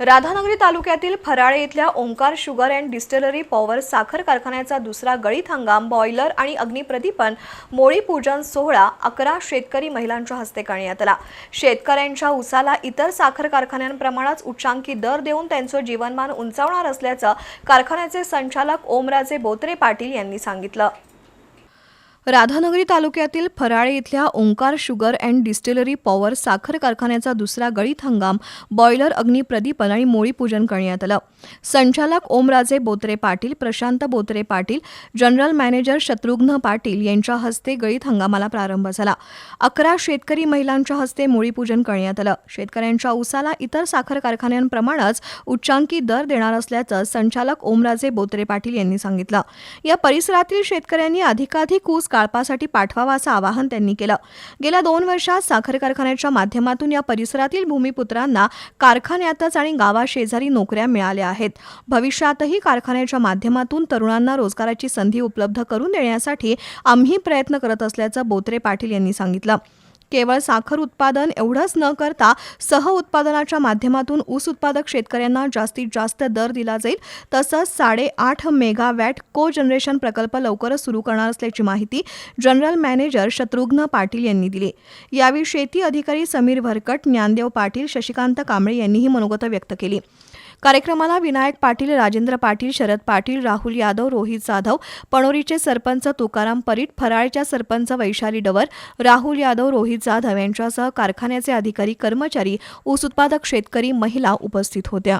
राधानगरी तालुक्यातील फराळे इथल्या Omkar sugar and distillery power साखर कारखान्याचा दुसरा गळीत हंगाम बॉयलर आणि अग्निप्रदीपन मोळी पूजन सोहळा अकरा शेतकरी महिलांच्या हस्ते करण्यात आला. शेतकऱ्यांच्या उसाला इतर साखर कारखान्यांप्रमाणेच उच्चांकी दर देऊन त्यांचं जीवनमान उंचावणार असल्याचं कारखान्याचे संचालक ओमराजे बोत्रे पाटील यांनी सांगितलं. राधानगरी तालुक्यातील फराळे इथल्या Omkar sugar and distillery power साखर कारखान्याचा दुसरा गळीत हंगाम बॉयलर अग्निप्रदीपन आणि मोळीपूजन करण्यात आलं. संचालक ओमराजे बोत्रे पाटील प्रशांत बोत्रे पाटील जनरल मॅनेजर शत्रुघ्न पाटील यांच्या हस्ते गळीत हंगामाला प्रारंभ झाला. अकरा शेतकरी महिलांच्या हस्ते मोळीपूजन करण्यात आलं. शेतकऱ्यांच्या उसाला इतर साखर कारखान्यांप्रमाणेच उच्चांकी दर देणार असल्याचं संचालक ओमराजे बोत्रे पाटील यांनी सांगितलं. या परिसरातील शेतकऱ्यांनी अधिकाधिक ऊस काळपासाठी पाठवावा असं आवाहन त्यांनी केलं. गेल्या दोन वर्षात साखर कारखान्याच्या माध्यमातून या परिसरातील भूमिपुत्रांना कारखान्यातच आणि गावाशेजारी नोकऱ्या मिळाल्या आहेत. भविष्यातही कारखान्याच्या माध्यमातून तरुणांना रोजगाराची संधी उपलब्ध करून देण्यासाठी आम्ही प्रयत्न करत असल्याचं बोत्रे पाटील यांनी सांगितलं. केवळ साखर उत्पादन एवढंच न करता सह उत्पादनाच्या माध्यमातून ऊस उत्पादक शेतकऱ्यांना जास्तीत जास्त दर दिला जाईल. तसंच साडेआठ मेगावॅट को जनरेशन प्रकल्प लवकरच सुरू करणार असल्याची माहिती जनरल मॅनेजर शत्रुघ्न पाटील यांनी दिली. यावेळी शेती अधिकारी समीर भरकट ज्ञानदेव पाटील शशिकांत कांबळे यांनीही मनोगत व्यक्त केली. कार्यक्रमाला विनायक पाटील राजेंद्र पाटील शरद पाटील राहुल यादव रोहित जाधव पणोरीचे सरपंच तुकाराम परीट फराळच्या सरपंच वैशाली डवर राहुल यादव रोहित जाधव यांच्यासह कारखान्याचे अधिकारी कर्मचारी ऊस उत्पादक शेतकरी महिला उपस्थित होत्या.